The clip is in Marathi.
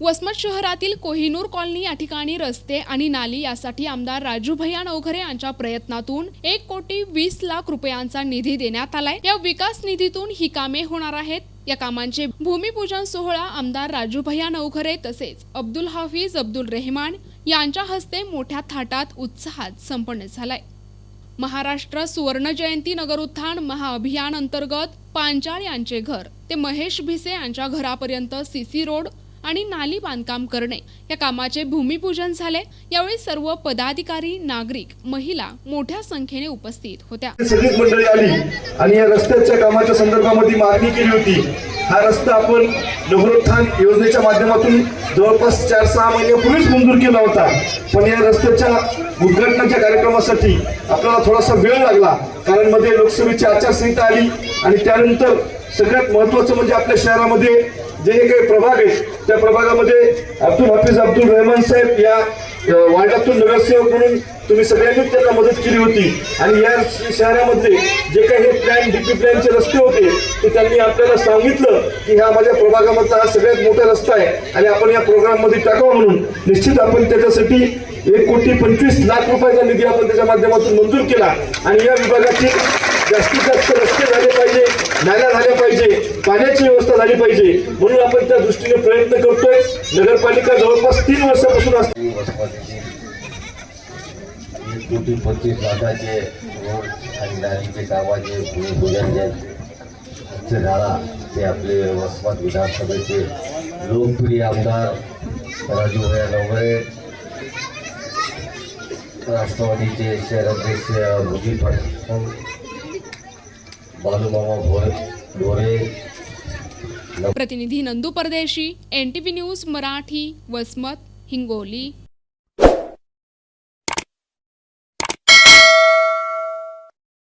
वसमत शहरातील कोहिनूर कॉलनी या ठिकाणी रस्ते आणि नाली यासाठी आमदार राजू भैया नवघरे यांच्या प्रयत्नातून एक कोटी वीस लाख रुपयांचा निधी देण्यात आलाय. या विकास निधीतून ही कामे होणार आहेत. या कामांचे भूमिपूजन सोहळा आमदार राजू भैया नवघरे तसेच अब्दुल हाफिज अब्दुल रेहमान यांच्या हस्ते मोठ्या थाटात उत्साहात संपन्न झालाय. महाराष्ट्र सुवर्ण जयंती नगर उत्थान महाअभियान अंतर्गत पांचाळ यांचे घर ते महेश भिसे यांच्या घरापर्यंत सीसी रोड आणि नाली बांधकाम करणे. या कामाचे भूमिपूजन झाले. यावेळी सर्व पदाधिकारी नागरिक महिला मोठ्या संख्येने उपस्थित होत्या. सगळीच मंडळी आली आणि या रस्त्याच्या कामाच्या संदर्भामध्ये मागणी केली होती. हा रस्ता आपण नगरोत्थान योजनेच्या माध्यमातून जवळपास चार सहा महिन्यापूर्वीच मंजूर केला होता. पण या रस्त्याच्या उद्घाटनाच्या कार्यक्रमासाठी आपल्याला थोडासा वेळ लागला. कारण मध्ये लोकसभेची आचारसंहिता आली आणि त्यानंतर सगळ्यात महत्वाचं म्हणजे आपल्या शहरामध्ये जे हे काही प्रभाग आहेत त्या प्रभागामध्ये अब्दुल हाफिज अब्दुल रहमान साहेब या वार्डातून नगरसेवक म्हणून तुम्ही सगळ्यांनी त्यांना मदत केली होती. आणि या शहरामध्ये जे काही हे प्लॅन डीपी प्लॅनचे रस्ते होते ते त्यांनी आपल्याला सांगितलं की हा माझ्या प्रभागामधला हा सगळ्यात मोठा रस्ता आहे. आणि आपण या प्रोग्राममध्ये टाकावा म्हणून निश्चित आपण त्याच्यासाठी एक कोटी पंचवीस लाख रुपयाचा निधी आपण त्याच्या माध्यमातून मंजूर केला. आणि या विभागाची जास्तीत जास्त रस्ते झाले पाहिजे नाल्या झाल्या पाहिजे पाण्याची व्यवस्था झाली पाहिजे. म्हणून आपण त्या दृष्टीने प्रयत्न करतोय. नगरपालिका जवळपास तीन वर्षापासून असते. वसमतीतील एक कोटी पंचवीस लाखाचे रोड आणि नालीचे कामाचे भूमिपूजन जे झाला ते आपले वसमत विधानसभेचे लोकप्रिय आमदार राजू भैया नवरे राष्ट्रवादीचे शहराध्यक्ष भुजी पाटील बालूमामा भोरे ढोरे प्रतिनिधी Nandu Pardeshi N T V news Marathi Vasmat Hingoli.